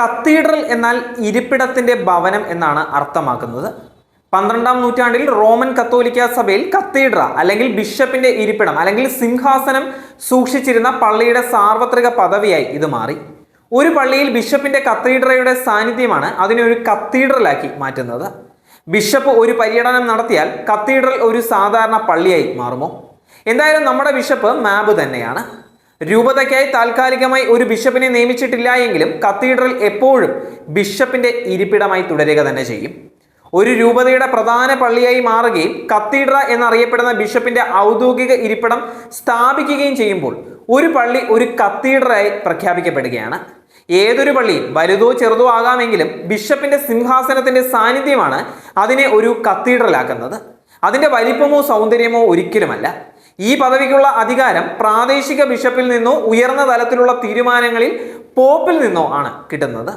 Cathedral എന്നാൽ ഇരിപ്പിടത്തിന്റെ ഭവനം എന്നാണ് അർത്ഥമാക്കുന്നത്. പന്ത്രണ്ടാം നൂറ്റാണ്ടിൽ റോമൻ കത്തോലിക്ക സഭയിൽ കത്തീഡ്ര അല്ലെങ്കിൽ ബിഷപ്പിന്റെ ഇരിപ്പിടം അല്ലെങ്കിൽ സിംഹാസനം സൂക്ഷിച്ചിരുന്ന പള്ളിയുടെ സാർവത്രിക പദവിയായി ഇത് മാറി. ഒരു പള്ളിയിൽ ബിഷപ്പിന്റെ കത്തീഡ്രയുടെ സാന്നിധ്യമാണ് അതിനെ ഒരു കത്തീഡ്രലാക്കി മാറ്റുന്നത്. ബിഷപ്പ് ഒരു പര്യടനം നടത്തിയാൽ കത്തീഡ്രൽ ഒരു സാധാരണ പള്ളിയായി മാറുമോ? എന്തായാലും നമ്മുടെ ബിഷപ്പ് മാബ് തന്നെയാണ്. രൂപതയ്ക്കായി താൽക്കാലികമായി ഒരു ബിഷപ്പിനെ നിയമിച്ചിട്ടില്ല എങ്കിലും കത്തീഡ്രൽ എപ്പോഴും ബിഷപ്പിന്റെ ഇരിപ്പിടമായി തുടരുക തന്നെ ചെയ്യും. ഒരു രൂപതയുടെ പ്രധാന പള്ളിയായി മാറുകയും കത്തീഡ്ര എന്നറിയപ്പെടുന്ന ബിഷപ്പിന്റെ ഔദ്യോഗിക ഇരിപ്പിടം സ്ഥാപിക്കുകയും ചെയ്യുമ്പോൾ ഒരു പള്ളി ഒരു കത്തീഡ്രയായി പ്രഖ്യാപിക്കപ്പെടുകയാണ്. ഏതൊരു പള്ളിയും വലുതോ ചെറുതോ ആകാമെങ്കിലും ബിഷപ്പിന്റെ സിംഹാസനത്തിന്റെ സാന്നിധ്യമാണ് അതിനെ ഒരു കത്തീഡ്രലാക്കുന്നത്. അതിന്റെ വലിപ്പമോ സൗന്ദര്യമോ ഒരിക്കലുമല്ല. ഈ പദവിക്കുള്ള അധികാരം പ്രാദേശിക ബിഷപ്പിൽ നിന്നോ ഉയർന്ന തലത്തിലുള്ള തീരുമാനങ്ങളിൽ പോപ്പിൽ നിന്നോ ആണ് കിട്ടുന്നത്.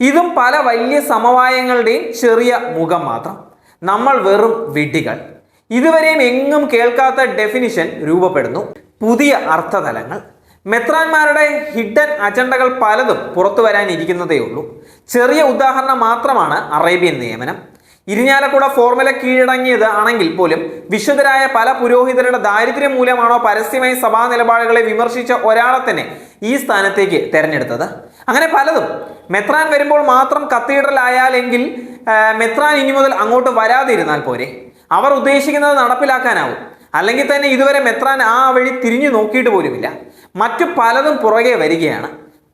ഇതും പല വലിയ സമവായങ്ങളുടെയും ചെറിയ മുഖം മാത്രം. നമ്മൾ വെറും വിഡ്ഢികൾ. ഇതുവരെയും എങ്ങും കേൾക്കാത്ത ഡെഫിനിഷൻ രൂപപ്പെടുന്നു. പുതിയ അർത്ഥതലങ്ങൾ. മെത്രാന്മാരുടെ ഹിഡൻ അജണ്ടകൾ പലതും പുറത്തു വരാനിരിക്കുന്നതേ ഉള്ളൂ ചെറിയ ഉദാഹരണം മാത്രമാണ് അറേബ്യൻ നിയമനം. ഇരിഞ്ഞാലക്കുട ഫോർമുല കീഴടങ്ങിയത് ആണെങ്കിൽ പോലും വിശുദ്ധരായ പല പുരോഹിതരുടെ ദാരിദ്ര്യം മൂലമാണോ പരസ്യമായി സഭാ നിലപാടുകളെ വിമർശിച്ച ഒരാളെ തന്നെ ഈ സ്ഥാനത്തേക്ക് തെരഞ്ഞെടുത്തത്? അങ്ങനെ പലതും. മെത്രാൻ വരുമ്പോൾ മാത്രം കത്തീഡ്രൽ ആയാലെങ്കിൽ മെത്രാൻ ഇനി മുതൽ അങ്ങോട്ട് വരാതിരുന്നാൽ പോരെ? അവർ ഉദ്ദേശിക്കുന്നത് നടപ്പിലാക്കാനാവും. അല്ലെങ്കിൽ തന്നെ ഇതുവരെ മെത്രാൻ ആ വഴി തിരിഞ്ഞു നോക്കിയിട്ട് പോലുമില്ല. മറ്റു പലതും പുറകെ വരികയാണ്.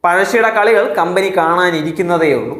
പഴശ്ശിയുടെ കളികൾ കമ്പനി കാണാനിരിക്കുന്നതേ ഉള്ളൂ